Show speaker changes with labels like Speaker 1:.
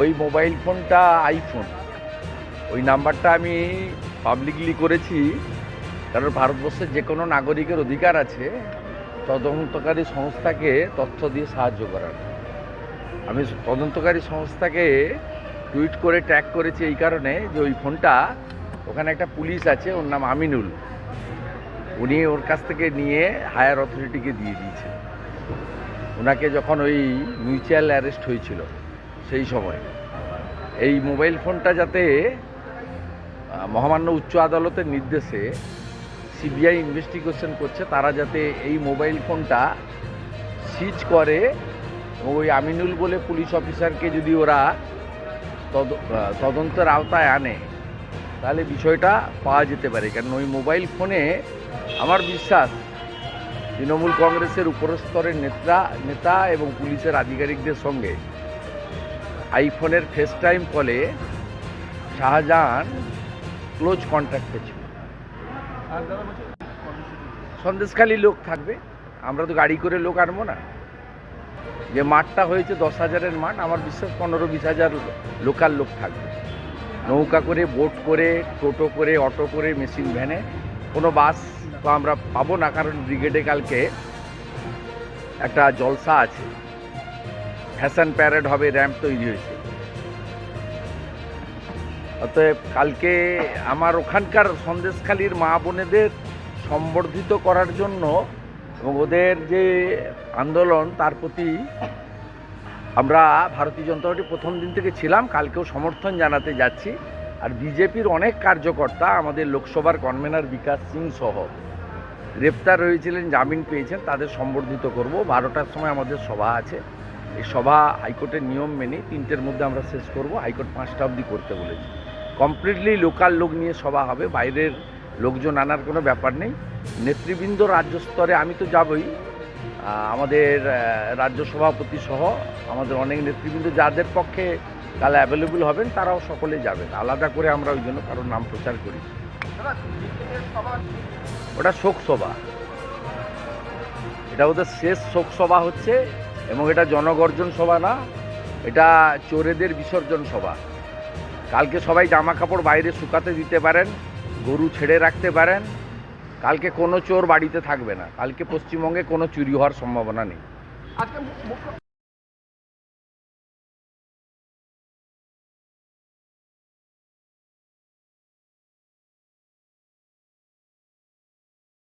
Speaker 1: ওই মোবাইল
Speaker 2: ফোনটা আইফোন। ওই নাম্বারটা আমি পাবলিকলি করেছি, কারণ ভারতবর্ষের যে কোনো নাগরিকের অধিকার আছে, তদন্তকারী সংস্থাকে তথ্য দিয়ে সাহায্য করার। আমি তদন্তকারী সংস্থাকে টুইট করে ট্যাগ করেছি এই কারণে যে ওই ফোনটা, ওখানে একটা পুলিশ আছে, ওর নাম আমিনুল। উনি ওর কাছ থেকে নিয়ে হায়ার অথরিটিকে দিয়ে দিয়েছে। ওনাকে যখন ওই মিউচুয়াল অ্যারেস্ট হয়েছিল, সেই সময়। এই মোবাইল ফোনটা যাতে মহামান্য উচ্চ আদালতের নির্দেশে সিবিআই ইনভেস্টিগেশন করছে, তারা যাতে এই মোবাইল ফোনটা সিজ করে, ওই আমিনুল বলে পুলিশ অফিসারকে যদি ওরা তদন্তের আওতায় আনে। তাহলে বিষয়টা পাওয়া যেতে পারে। কারণ ওই মোবাইল ফোনে আমার বিশ্বাস তৃণমূল কংগ্রেসের উপরস্তরের নেতা নেতা এবং পুলিশের আধিকারিকদের সঙ্গে আইফোনের ফেস টাইম কলে শাহজাহান ক্লোজ কন্ট্যাক্টে ছিল সন্দেশখালী লোক থাকবে। আমরা তো গাড়ি করে লোক আনব না। যে মাঠটা হয়েছে দশ হাজারের মাঠ, আমার বিশ্বাস পনেরো বিশ হাজার লোকাল লোক থাকবে। নৌকা করে, বোট করে, টোটো করে, অটো করে, মেশিন ভ্যানে, কোনো বাস তো আমরা পাবো না, কারণ ব্রিগেডে কালকে একটা জলসা আছে। ফ্যাশন প্যারেড হবে, র্যাম্প তৈরি হয়েছে। অতএব কালকে আমার ওখানকার সন্দেশখালীর মা বোনেদের সম্বর্ধিত করার জন্য এবং ওদের যে আন্দোলন, তার প্রতি আমরা ভারতীয় জনতা পার্টি প্রথম দিন থেকে ছিলাম, কালকেও সমর্থন জানাতে যাচ্ছি। আর বিজেপির অনেক কার্যকর্তা আমাদের লোকসভার কনভেনার বিকাশ সিং সহ গ্রেপ্তার হয়েছিলেন, জামিন পেয়েছেন, তাদের সম্বর্ধিত করব। বারোটার সময় আমাদের সভা আছে। এই সভা হাইকোর্টের নিয়ম মেনে তিনটের মধ্যে আমরা শেষ করব। হাইকোর্ট পাঁচটা অবধি করতে বলেছে। কমপ্লিটলি লোকাল লোক নিয়ে সভা হবে, বাইরের লোকজন আনার কোনো ব্যাপার নেই। নেতৃবৃন্দ রাজ্য স্তরে আমি তো যাবই। আমাদের রাজ্য সভাপতি সহ আমাদের অনেক নেতৃবৃন্দ যাদের পক্ষে কাল অ্যাভেলেবল হবেন, তারাও সকলে যাবেন। আলাদা করে আমরা ওই জন্য কারোর নাম প্রচার করি ওটা শোকসভা এটা ওদের শেষ শোকসভা হচ্ছে এবং এটা জনগর্জন সভা না, এটা চোরেদের বিসর্জন সভা। কালকে সবাই জামা কাপড় বাইরে শুকাতে দিতে পারেন গরু ছেড়ে রাখতে পারেন, কালকে কোনো চোর বাড়িতে থাকবে না। কালকে পশ্চিমবঙ্গে কোনো চুরি হওয়ার সম্ভাবনা নেই।